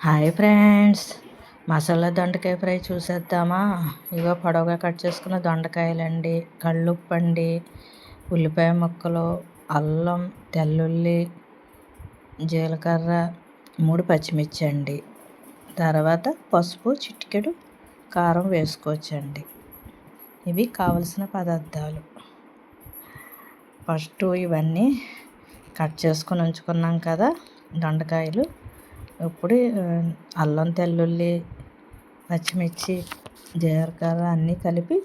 Hi friends. Masala దొండకాయ fry చూసేద్దామా? ఇగో పొడవుగా కట్ చేసుకున్న దొండకాయలండి. కళ్ళుప్పండి ఉల్లిపాయ ముక్కలు అల్లం తెల్లుల్లి జీలకర్ర మూడు పచ్చిమిర్చి అండి తర్వాత పసుపు చిటికెడు కారం వేసుకోవచ్చండి. ఇవి కావలసిన పదార్థాలు. ఫస్ట్ ఇవన్నీ కట్ చేసుకొని ఉంచుకున్నాం కదా దొండకాయలు. ఇప్పుడు అల్లం తెల్లుల్లి పచ్చిమిర్చి జీలకర్ర అన్నీ కలిపి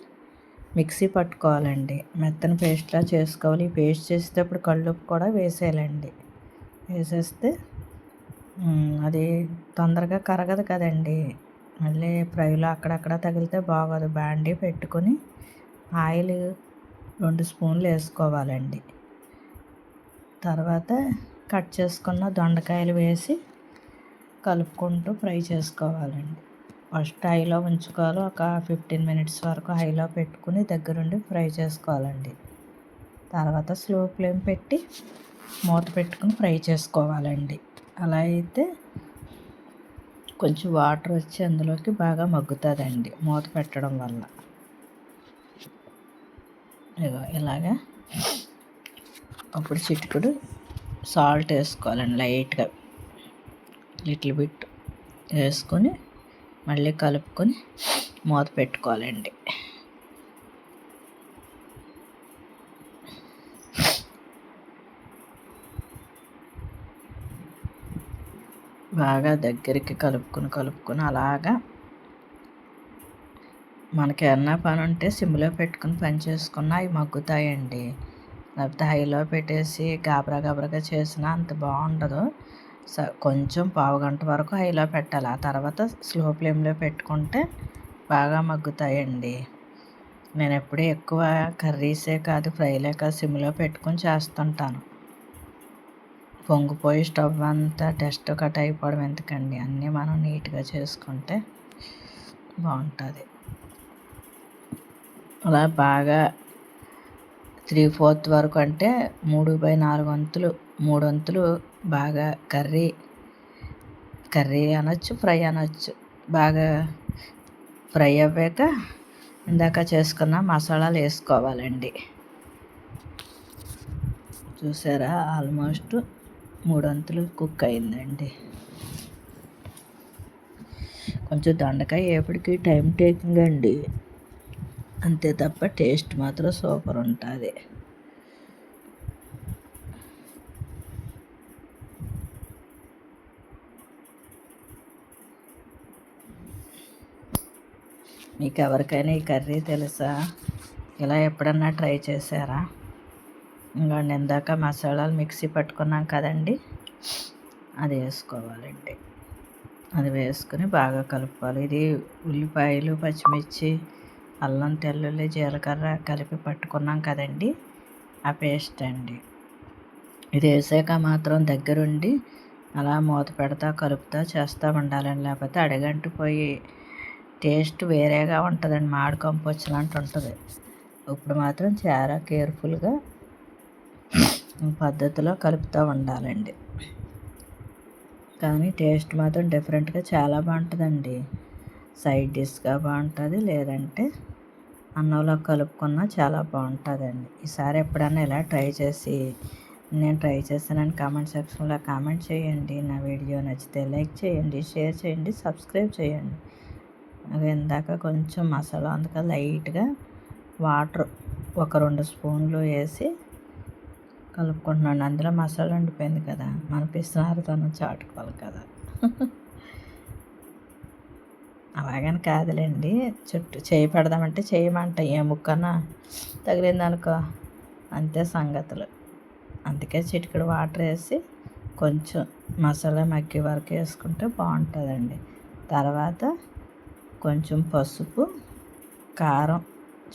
మిక్సీ పట్టుకోవాలండి. మెత్తని పేస్ట్లా చేసుకోవాలి. ఈ పేస్ట్ చేసేటప్పుడు కళ్ళుప్పు కూడా వేసేయాలండి. వేసేస్తే అది తొందరగా కరగదు కదండి. మళ్ళీ ఫ్రైలో అక్కడక్కడ తగిలితే బాగోదు. బాండీ పెట్టుకొని ఆయిల్ రెండు స్పూన్లు వేసుకోవాలండి. తర్వాత కట్ చేసుకున్న దొండకాయలు వేసి కలుపుకుంటూ ఫ్రై చేసుకోవాలండి. ఫస్ట్ హైలో ఉంచుకోవాలి. ఒక ఫిఫ్టీన్ మినిట్స్ వరకు హైలో పెట్టుకుని దగ్గరుండి ఫ్రై చేసుకోవాలండి. తర్వాత స్లో ఫ్లేమ్ పెట్టి మూత పెట్టుకుని ఫ్రై చేసుకోవాలండి. అలా అయితే కొంచెం వాటర్ వచ్చి అందులోకి బాగా మగ్గుతుందండి మూత పెట్టడం వల్ల. ఇగో ఇలాగా. అప్పుడు చిటికుడు సాల్ట్ వేసుకోవాలండి లైట్గా. లిటిల్ బిట్ వేసుకొని మళ్ళీ కలుపుకొని మూత పెట్టుకోవాలండి. బాగా దగ్గరికి కలుపుకొని కలుపుకొని అలాగా మనకి ఏమన్నా పని ఉంటే సిమ్లో పెట్టుకుని పని చేసుకున్న అవి మగ్గుతాయండి. లేకపోతే హైలో పెట్టేసి గాబరా గాబరాగా చేసినా అంత బాగుండదు. కొంచెం పావు గంట వరకు హైలో పెట్టాలి. ఆ తర్వాత స్లో ఫ్లేమ్లో పెట్టుకుంటే బాగా మగ్గుతాయండి. నేను ఎప్పుడూ ఎక్కువ కర్రీసే కాదు ఫ్రైలే కాదు సిమ్లో పెట్టుకొని చేస్తుంటాను. పొంగిపోయి స్టవ్ అంతా డస్ట్ కట్ అయిపోవడం ఎందుకండి? అన్నీ మనం నీట్గా చేసుకుంటే బాగుంటుంది. అలా బాగా త్రీ ఫోర్త్ వరకు అంటే మూడు బై నాలుగు వంతులు మూడు వంతులు బాగా కర్రీ కర్రీ అనొచ్చు ఫ్రై అనొచ్చు. బాగా ఫ్రై అయ్యాక ఇందాక చేసుకున్న మసాలాలు వేసుకోవాలండి. చూసారా? ఆల్మోస్ట్ మూడొంతులు కుక్ అయిందండి. కొంచెం దొండకాయ ఎప్పటికీ టైం టేకింగ్ అండి. అంతే తప్ప టేస్ట్ మాత్రం సూపర్ ఉంటుంది. మీకు ఎవరికైనా ఈ కర్రీ తెలుసా? ఇలా ఎప్పుడన్నా ట్రై చేశారా? ఇంకోండి ఇందాక మసాలాలు మిక్సీ పట్టుకున్నాం కదండి. అది వేసుకోవాలండి. అది వేసుకుని బాగా కలుపుకోవాలి. ఇది ఉల్లిపాయలు పచ్చిమిర్చి అల్లం తెల్లుల్లి జీలకర్ర కలిపి పట్టుకున్నాం కదండి. ఆ పేస్ట్ అండి. ఇది వేసాక మాత్రం దగ్గరుండి అలా మూత పెడతా కలుపుతా చేస్తూ ఉండాలండి. లేకపోతే అడగంటిపోయి టేస్ట్ వేరేగా ఉంటుందండి. మామిడి లాంటి ఉంటుంది. ఇప్పుడు మాత్రం చాలా కేర్ఫుల్గా పద్ధతిలో కలుపుతూ ఉండాలండి. కానీ టేస్ట్ మాత్రం డిఫరెంట్గా చాలా బాగుంటుందండి. సైడ్ డిష్గా బాగుంటుంది లేదంటే అన్నంలో కలుపుకున్నా చాలా బాగుంటుందండి. ఈసారి ఎప్పుడైనా ఇలా ట్రై చేసి నేను ట్రై చేస్తానని కామెంట్ సెక్షన్లో కామెంట్ చేయండి. నా వీడియో నచ్చితే లైక్ చేయండి షేర్ చేయండి సబ్స్క్రైబ్ చేయండి. అవి ఇందాక కొంచెం మసాలా అందుక లైట్గా వాటర్ ఒక రెండు స్పూన్లు వేసి కలుపుకుంటున్నాను. అందులో మసాలా ఉండిపోయింది కదా. మన పిసినారుతనం చాటుకోవాలి కదా. అలాగని కాదులేండి. చుట్టూ చేయి పెడదామంటే చేయమంట ఏ ముక్కన తగిలిందనుకో అంతే సంగతులు. అందుకే చిటికెడు వాటర్ వేసి కొంచెం మసాలా మగ్గి వరకు వేసుకుంటే బాగుంటుందండి. తర్వాత కొంచెం పసుపు కారం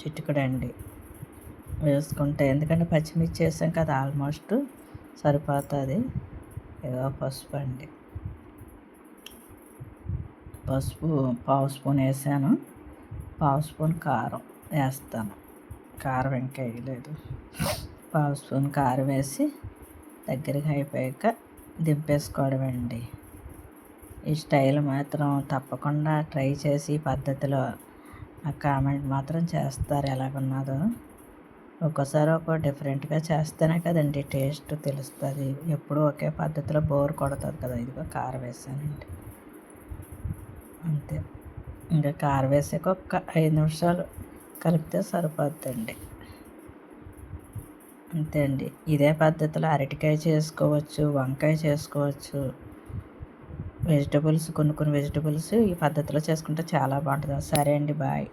చిటికడండి వేసుకుంటే. ఎందుకంటే పచ్చిమిర్చి వేసాం కదా ఆల్మోస్ట్ సరిపోతుంది. ఏదో పసుపు అండి. పసుపు పావు స్పూన్ వేసాను. పావు స్పూన్ కారం వేస్తాను. కారం ఇంకా వేయలేదు. పావు స్పూన్ కారం వేసి దగ్గరికి అయిపోయాక దింపేసుకోవడం అండి ఈ స్టైల్ మాత్రం తప్పకుండా ట్రై చేసి పద్ధతిలో నాకు కామెంట్ మాత్రం చేస్తారు. ఎలాగున్నదో ఒక్కోసారి ఒక డిఫరెంట్గా చేస్తేనే కదండి టేస్ట్ తెలుస్తుంది. ఎప్పుడు ఒకే పద్ధతిలో బోర్ కొడుతుంది కదా. ఇదిగో కారం వేసానండి. అంతే. ఇంకా కారం వేసాక ఒక ఐదు నిమిషాలు కలిపితే సరిపోద్దండి. అంతే అండి. ఇదే పద్ధతిలో అరటికాయ చేసుకోవచ్చు వంకాయ చేసుకోవచ్చు. వెజిటబుల్స్ కొన్ని కొన్ని వెజిటబుల్స్ ఈ పద్ధతిలో చేసుకుంటే చాలా బాగుంటుంది. సరే అండి బాయ్.